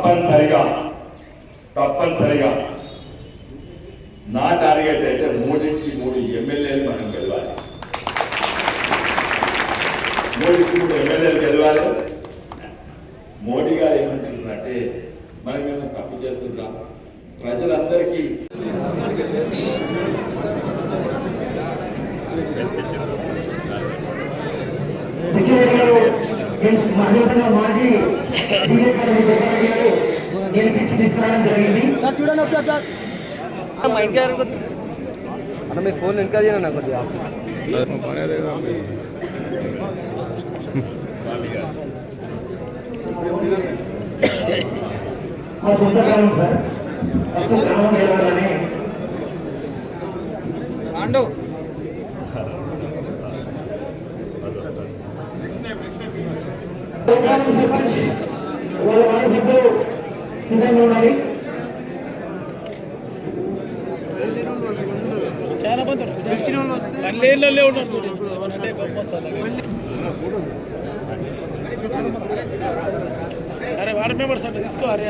తప్పనిసరిగా తప్పనిసరిగా నా టార్గెట్ అయితే మూడింటికి మూడు ఎమ్మెల్యేలు మనం గెలవాలి. మూడింటికి మూడు ఎమ్మెల్యేలు గెలవాలి. మోడీ గారు ఏమంటున్నారంటే మనం ఏమైనా తప్పు చేస్తుంటాం ప్రజలందరికీ విజయ్ గారు మహేశ్వర మాజీ గెలిపించి తీసుకురావడం జరిగింది సార్ చూడండి ఒకసారి సార్ మా ఇంటికి గారు కొద్దిగా అన్న మీ ఫోన్ వెనక తీయనా కొద్దిగా మా సొంత గ్రామం సార్ ఫస్ట్ గ్రామం గెలవాలని గ్రామం సర్పంచ్ వాళ్ళ వారి సిద్ధంగా ఉండాలి పల్లెళ్ళలో ఉన్నారు చూడండి గొప్ప అరే వార్డ్ మెంబర్స్ అంటే తీసుకో అరే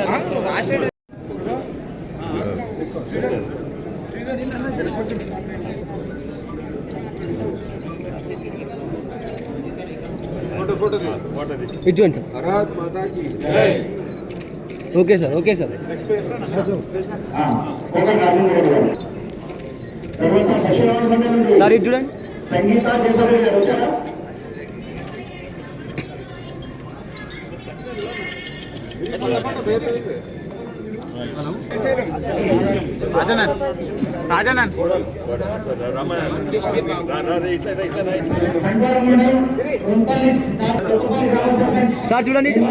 ఇటు చూడండి సార్ భారత్ మాతా की okay sir okay sir Kokat Rajendra Reddy గారు తర్వాత పశువుల సంఘం నుండి సార్ ఇటు చూడండి సంగీత గ్రామ సర్పంచ్ సార్ చూడండి. ఇటు.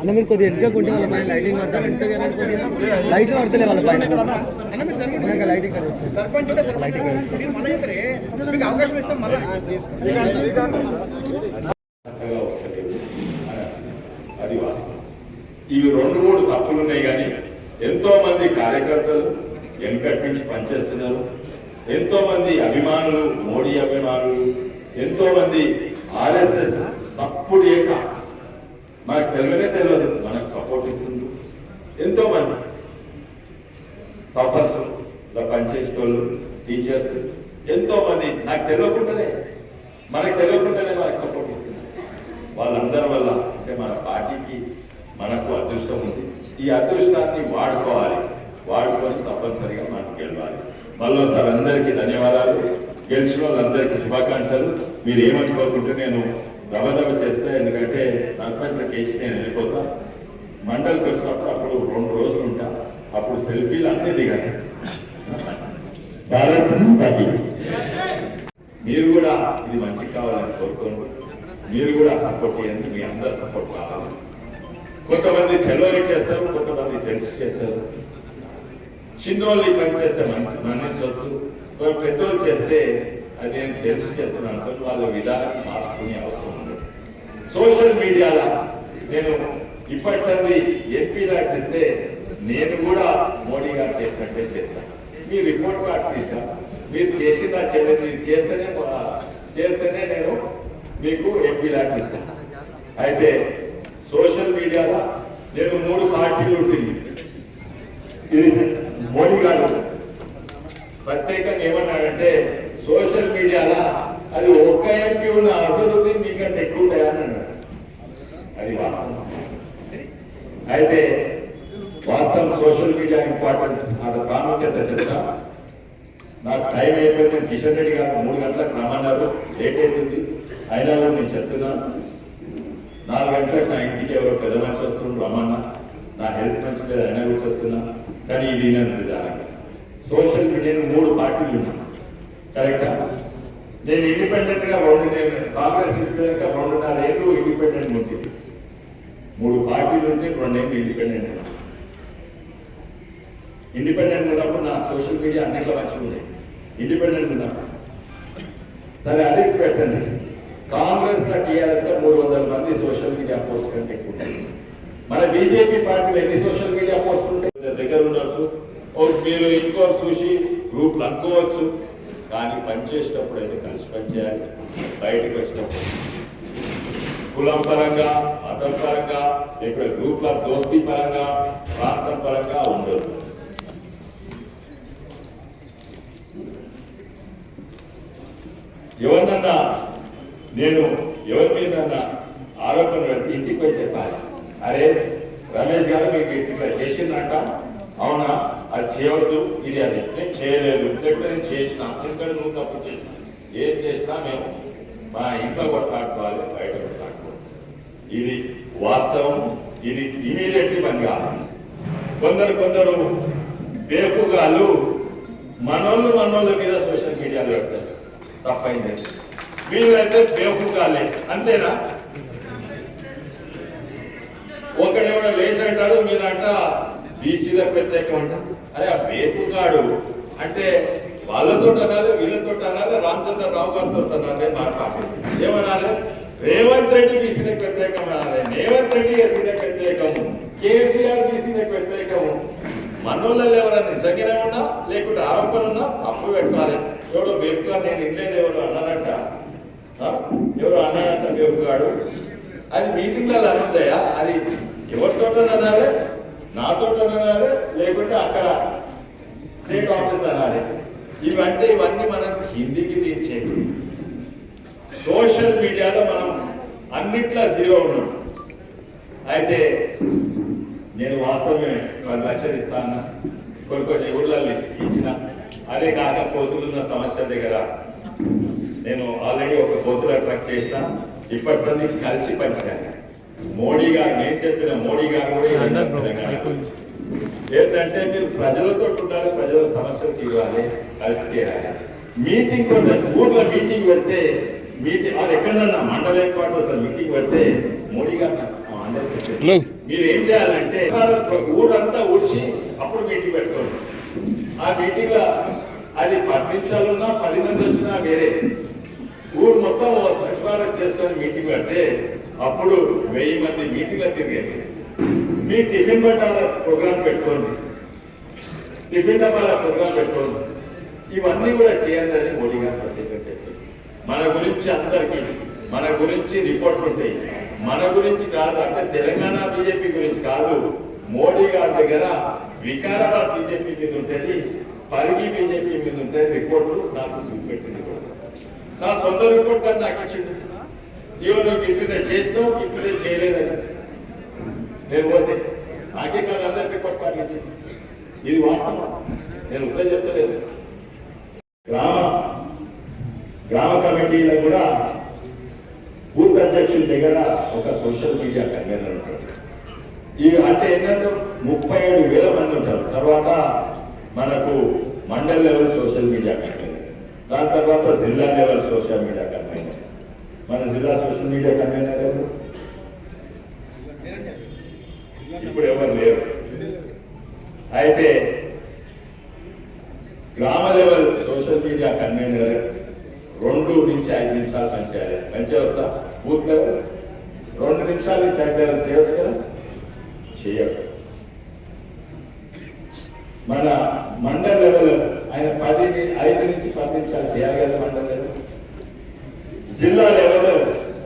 అన్న మీరు కొద్దిగా వెనక కొంటే వాళ్ళ పైన లైటింగ్ పడతారు లైట్లు పడతలే వాళ్ళ పైన. లైటింగ్ లైటింగ్ అవకాశం ఇస్తాం అది ఇవి రెండు మూడు తప్పులు ఉన్నాయి కానీ ఎంతో మంది కార్యకర్తలు వెనకటి నుంచి పనిచేస్తున్నారు. ఎంతో మంది అభిమానులు మోడీ అభిమానులు ఎంతో మంది ఆర్ఎస్ఎస్ సప్పుడు ఏక. మనకు తెలియనే తెలియదు మనకు సపోర్ట్ ఇస్తుంది. ఎంతో మంది తపస్సు ఇలా పనిచేసేటోళ్ళు టీచర్స్ ఎంతో మంది నాకు తెలియకుండానే మనకు తెలియకుండానే మనకు సపోర్ట్ ఇస్తుంది వాళ్ళందరి వల్ల అంటే మన పార్టీకి మనకు అదృష్టం ఉంది. ఈ అదృష్టాన్ని వాడుకోవాలి. వాడుకొని తప్పనిసరిగా మనం గెలవాలి. మళ్ళీసారి అందరికీ ధన్యవాదాలు. గెలిచిన వాళ్ళందరికీ శుభాకాంక్షలు. మీరు ఏమనుకోకుంటే నేను దబదబ చేస్తే ఎందుకంటే సర్పంచ్ కేసు నేను వెళ్ళిపోతా. మండలికి వచ్చినప్పుడు అప్పుడు రెండు రోజులు ఉంటా. అప్పుడు సెల్ఫీలు అన్నీ దిగాలి. మీరు కూడా ఇది మంచిగా కావాలని కోరుకోండి. మీరు కూడా సపోర్ట్ చేయండి. మీ అందరు సపోర్ట్ కావాలి. కొంతమంది చెలవని చేస్తారు కొంతమంది తెలిసి చేస్తారు. చిన్నోళ్ళు ఈ పని చేస్తే మంచి మన్నించవచ్చు. పెద్దోళ్ళు చేస్తే అది నేను తెలిసి చేస్తున్నాను. అనుకోని వాళ్ళ విధానం మార్చుకునే అవసరం సోషల్ మీడియాలో నేను ఇప్పటిసారి ఎంపీ ఇస్తే నేను కూడా మోడీ గారు చేసినట్టే చేస్తాను మీ రిపోర్ట్ కార్డ్ తీసా మీరు చేసిందా చేయలేదు మీరు చేస్తేనే చేస్తేనే నేను మీకు ఎంపీ లాంటి ఇస్తాను అయితే సోషల్ మీడియాలో నేను మూడు పార్టీలు ఉంటుంది ఇది మోడీ గారు. ప్రత్యేకంగా ఏమన్నాడంటే సోషల్ మీడియాలో అది ఒక్క ఎంపీ ఉన్న అసలు మీకంటే ఎక్కువ ఉంటాయని అన్నాడు. అది వాస్తవం అయితే వాస్తవం సోషల్ మీడియా ఇంపార్టెన్స్ అది ప్రాముఖ్యత చెప్తా. నాకు టైం అయిపోయింది నేను కిషన్ రెడ్డి గారు మూడు గంటలకు రమ్మన్నారు లేట్ అవుతుంది అయినా కూడా నేను చెప్తున్నాను. నాలుగు గంటలకు నా ఇంటికి ఎవరో పెద్ద మనిషి వస్తుండ్రు రమ్మన్నా. నా హెల్త్ మంచి లేదు అయినా కూడా చెప్తున్నా. కానీ ఇది నేను విధానంగా సోషల్ మీడియాని మూడు పార్టీలు ఉన్నాను కరెక్టా? నేను ఇండిపెండెంట్గా రెండు నేను కాంగ్రెస్ ఇండిపెండెంట్గా రెండున్నర ఏళ్ళు ఇండిపెండెంట్ ఉంటుంది మూడు పార్టీలు ఉంటే రెండేళ్ళు ఇండిపెండెంట్ ఇండిపెండెంట్ ఉన్నప్పుడు నా సోషల్ మీడియా అన్నిట్లో మంచిగా ఉన్నాయి ఇండిపెండెంట్ ఉన్నప్పుడు. సరే అది పెట్టండి కాంగ్రెస్లో టీఆర్ఎస్లో మూడు వందల మంది సోషల్ మీడియా పోస్ట్ కంటే ఎక్కువ మన బీజేపీ పార్టీలో ఎన్ని సోషల్ మీడియా పోస్ట్ ఉంటాయి దగ్గర ఉండొచ్చు. ఓ మీరు ఇంకో చూసి గ్రూప్లు అనుకోవచ్చు. కానీ పనిచేసేటప్పుడు అయితే కలిసి పనిచేయాలి. బయటకు వచ్చినప్పుడు. కులం పరంగా మతం పరంగా లేకపోతే గ్రూప్ల దోస్తీ పరంగా ప్రాంతం పరంగా ఉండదు. ఎవరినన్నా నేను ఎవరి మీద ఆరోపణ పెడితే ఇంటికి పోయి చెప్పాలి. అరే రమేష్ గారు మీకు ఇట్లా చేసిందంట అవునా? అది చేయవద్దు. ఇది అది నేను చేయలేదు. ఇంతకు నేను చేసిన ఇంతకు నువ్వు తప్పు చేసిన ఏం చేసినా మేము మా ఇంట్లో కొట్లాడుకోవాలి బయట కొట్లాడుకోవాలి ఇది వాస్తవం ఇది ఇమీడియట్లీ పని కాదు. కొందరు కొందరు బేపుగాలు మనోళ్ళు మనోళ్ళ మీద సోషల్ మీడియాలో పెడతారు. తప్పైంది. వీళ్ళైతే పేపుగాలే అంతేనా? ఒకడేమో లేచి అంటాడు మీరంట బీసీలకు వ్యతిరేకం అంట అరే ఆ బేపుగాడు అంటే వాళ్ళతో అనాలి వీళ్ళతో అనాలి రామచంద్రరావు గారితో అనాలి మాట్లాడాలి ఏమనాలి? రేవంత్ రెడ్డి బీసీలకు వ్యతిరేకం అనాలి రేవంత్ రెడ్డి ఎస్సీలకు వ్యతిరేకము కేసీఆర్ బీసీలకు వ్యతిరేకము మనోళ్ళల్లో ఎవరైనా నిజంగానే ఉన్నా లేకుంటే ఆరోపణ ఉన్నా తప్పు పెట్టాలి. ఎవడో బేపుగా నేను ఇట్లేదు ఎవరు అన్నారంట. ఎవరు అన్నారంట బేపుగాడు అది మీటింగ్లలో అనుందయా అది ఎవరితో అనాలి నాతో అనాలి లేకుంటే అక్కడ స్టేట్ ఆఫీస్ అనాలి. ఇవంటే ఇవన్నీ మనం కిందికి దించేవి. సోషల్ మీడియాలో మనం అన్నిట్లా జీరో ఉన్నాం. అయితే నేను వాస్తవమే పది లక్షలు ఇస్తాను కొన్ని కొన్ని ఊళ్ళల్లో ఇచ్చిన అదే కాక కోతులున్న సమస్య దగ్గర నేను ఆల్రెడీ ఒక కోతుల ట్రక్ చేసిన ఇప్పటి సంది కలిసి పంచాను. మోడీ గారు నేను చెప్పిన మోడీ గారు కూడా. ఏంటంటే మీరు ప్రజలతో ఉండాలి ప్రజల సమస్యలు తీరాలి కలిసి తీరాలి. మీటింగ్ ఊర్లో మీటింగ్ పెడితే మీటింగ్ అది ఎక్కడన్నా మండల క్వార్టర్స్ మీటింగ్ పెడితే మోడీ గారు. మీరు ఏం చేయాలంటే ఊరంతా ఊడ్చి అప్పుడు మీటింగ్ పెట్టుకోండి. ఆ మీటింగ్లో అది పది నిమిషాలున్నా పది మంది వచ్చినా వేరే. ఊరు మొత్తం స్వచ్ఛ భారత్ చేసుకొని మీటింగ్ పెడితే అప్పుడు వెయ్యి మంది మీటింగ్లో తిరిగేది. మీ టిఫిన్ బట్టాల ప్రోగ్రామ్ పెట్టుకోండి. టిఫిన్ డబ్బాల ప్రోగ్రామ్ పెట్టుకోండి. ఇవన్నీ కూడా చేయాలని మోడీ గారు ప్రత్యేకంగా మన గురించి అందరికీ మన గురించి రిపోర్ట్లు ఉంటాయి. మన గురించి కాదు అంటే తెలంగాణ బీజేపీ గురించి కాదు మోడీ గారి దగ్గర వికారాబాద్ బీజేపీ మీద ఉంటుంది పరిగి బీజేపీ మీద ఉంటాయి రిపోర్ట్లు నాకు చూపెట్టింది నా సొంత రిపోర్ట్ కానీ నాకు ఇచ్చింది ఇవ్వ నువ్వు ఇట్లనే చేసినావు ఇట్లనే చేయలేదని. నేను పోతే నాకే కాదు రిపోర్ట్ పాటించింది. ఇది వాస్తవం. నేను ఉదయం చెప్పలేదు గ్రామ గ్రామ కమిటీలో కూడా బూత్ అధ్యక్షుల దగ్గర ఒక సోషల్ మీడియా కన్వీనర్ ఉంటాడు. ఇవి అంటే ఏంటంటే ముప్పై ఏడు వేల మంది ఉంటారు. తర్వాత మనకు mandal level social media convener. దాని తర్వాత జిల్లా లెవెల్ సోషల్ మీడియా కన్వీనర్. మన జిల్లా సోషల్ మీడియా కన్వీనర్ ఎవరు? ఇప్పుడు ఎవరు లేరు? అయితే గ్రామ లెవెల్ సోషల్ మీడియా కన్వీనర్ రెండు నుంచి ఐదు నిమిషాలు పనిచేయాలి. పనిచేయవచ్చా బూత్ లెవెల్ రెండు నిమిషాలు నుంచి ఐదు లెవెల్ చేయవచ్చు కదా? చేయరు మన మండల లెవెల్ ఆయన పది ఐదు నుంచి పది నిమిషాలు చేయాలి కదా మండల లెవెల్? జిల్లా లెవెల్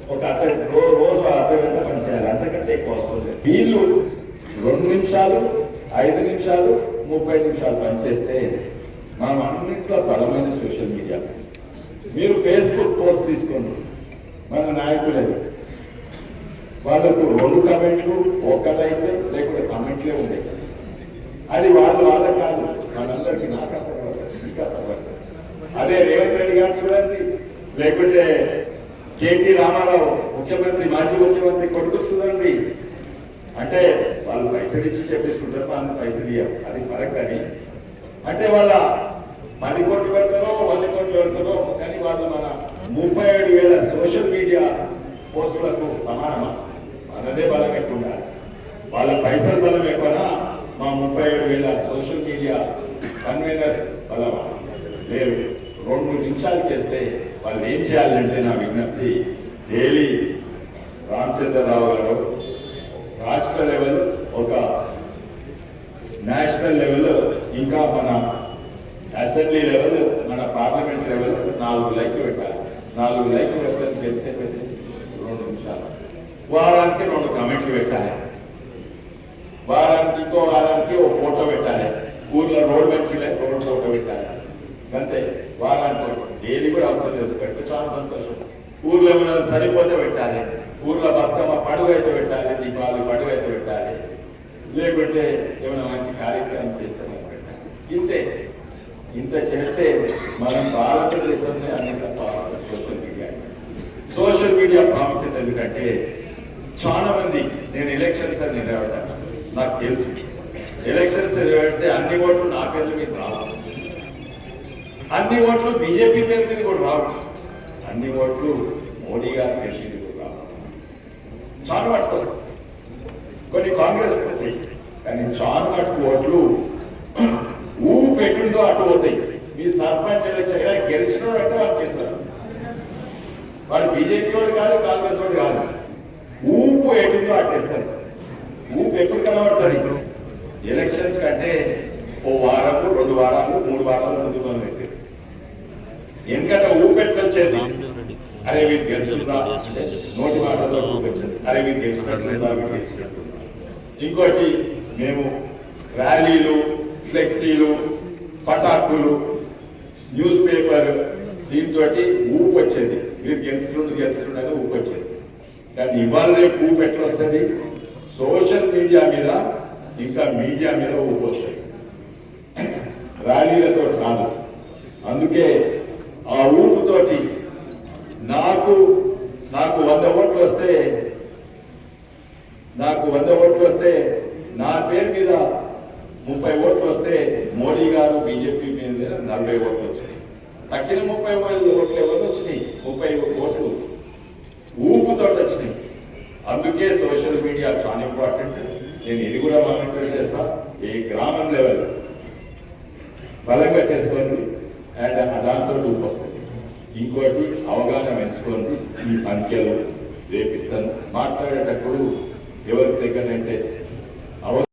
ఒక అర్ధ రోజు అర్ధ గంట పనిచేయాలి. అంతకంటే ఎక్కువ వస్తుంది వీళ్ళు రెండు నిమిషాలు ఐదు నిమిషాలు ముప్పై నిమిషాలు పనిచేస్తే మనం అన్నింటిలో బలమైన సోషల్ మీడియా మీరు ఫేస్బుక్ పోస్ట్ తీసుకోండి. మన నాయకులే. వాళ్ళకు రెండు కమెంట్లు ఒకటైతే లేకుంటే కమెంట్లే ఉండే. అది వాళ్ళు వాళ్ళ కాదు మనందరికీ నాకు అదే రేవంత్ రెడ్డి గారు చూడండి. లేకుంటే కేటీ రామారావు ముఖ్యమంత్రి మాజీ ముఖ్యమంత్రి కొడుకు చూడండి. అంటే వాళ్ళు పైసలు ఇచ్చి చెప్పేసుకుంటారు మనం పైసలు ఇవ్వాలి అది ఫరక్ అని. అంటే వాళ్ళ పది కోట్లు పెడతారో వంద కోట్లు పెడతారో కానీ వాళ్ళు మన ముప్పై ఏడు వేల సోషల్ మీడియా పోస్టులకు సమానమా? మనదే బలం ఎక్కువ వాళ్ళ పైసలు బలం ఎక్కువనా? మా ముప్పై ఏడు వేల సోషల్ మీడియా కన్వీనర్ బలమా? లేదు. రెండు నిమిషాలు చేస్తే వాళ్ళు ఏం చేయాలంటే నా విజ్ఞప్తి డైలీ రామచంద్రరావు గారు రాష్ట్ర లెవెల్ ఒక నేషనల్ లెవెల్ ఇంకా మన అసెంబ్లీ లెవెల్ మన పార్లమెంట్ లెవెల్ నాలుగు లైట్లు పెట్టాలి. నాలుగు లైక్లు పెట్టాలి తెలిసే పెట్టి రెండు నిమిషాలు. వారానికి రెండు కమెంట్లు పెట్టాలి. వారానికి ఇంకో వారానికి ఒక ఫోటో పెట్టాలి. ఊర్లో రోడ్ మంచిగా రోడ్ ఫోటో పెట్టాలి. అంతే. వారానికి డైలీ కూడా అవసరం లేదు. పెట్టు చాలా సంతోషం. ఊర్లో ఏమైనా సరిపోతే పెట్టాలి. ఊర్లో బతుకమ్మ పడుగు అయితే పెట్టాలి దీపావళి పడుగు అయితే పెట్టాలి. లేకుంటే ఏమైనా మంచి కార్యక్రమం చేస్తే పెట్టాలి. ఇంతే. ఇంత చేస్తే మనం భారతదేశంలో అనేక సోషల్ మీడియా సోషల్ మీడియా ప్రాముఖ్యత ఎందుకంటే చాలా మంది నేను ఎలక్షన్స్ అని నిలబడ్డాను నాకు తెలుసు. ఎలక్షన్స్ నిలబడితే అన్ని ఓట్లు నా పేర్ల మీద రావు. అన్ని ఓట్లు బీజేపీ పేరు మీద కూడా రావు. అన్ని ఓట్లు మోడీ గారి పేరు మీద కూడా రావు. చాలా మటుకు వస్తాయి. కొన్ని కాంగ్రెస్ పోతాయి. కానీ చాలా మటుకు ఓట్లు ఊపు పెట్టిందో అటు పోతాయి. మీ సర్పంచ్ ఎలక్షన్ గెలిచినోడు అంటే వాళ్ళు చేస్తారు వాడు బీజేపీ వాడు కాదు కాంగ్రెస్ వాడు కాదు. ఊపు ఎటుందో అట్టేస్తారు సార్ ఊపు ఎప్పుడు ఇప్పుడు ఎలక్షన్స్ కంటే ఓ వారము రెండు వారాలు మూడు వారాలు ముందు మొదలు పెట్టారు ఎందుకంటే ఊపు ఎట్లా వచ్చేది? అరే వీటి గెలుచున్నా నోటి మాటతో ఊపెచ్చేది అరే వీటి గెలిచినట్లేదా ఇంకోటి మేము ర్యాలీలు ఫ్లెక్సీలు పటాకులు న్యూస్ పేపర్ దీంతో ఊపు వచ్చేది మీరు గెలుస్తుండ్రు గెలుస్తుండగా ఊపు వచ్చేది కానీ ఇవాళ రేపు ఊపు ఎట్లా వస్తుంది సోషల్ మీడియా మీద ఇంకా మీడియా మీద ఊపు వస్తుంది ర్యాలీలతో కాదు. అందుకే ఆ ఊపుతోటి నాకు నాకు వంద ఓట్లు వస్తే నాకు వంద ఓట్లు వస్తే నా పేరు మీద ముప్పై ఓట్లు వస్తే మోడీ గారు బీజేపీ మీద నలభై ఓట్లు వచ్చినాయి. తక్కిన ముప్పై ఓట్లు ఎవరు వచ్చినాయి? ముప్పై ఓట్లు ఊపుతో వచ్చినాయి. అందుకే సోషల్ మీడియా చాలా ఇంపార్టెంట్. నేను ఇది కూడా మానిటర్ చేస్తా. ఈ గ్రామం లెవెల్ బలంగా చేసుకోండి. అండ్ దాంతో ఊపు వస్తుంది ఇంకోటి అవగాహన పెంచుకోండి. ఈ సంఖ్యలో రేపిస్తాను. మాట్లాడేటప్పుడు ఎవరి దగ్గర అంటే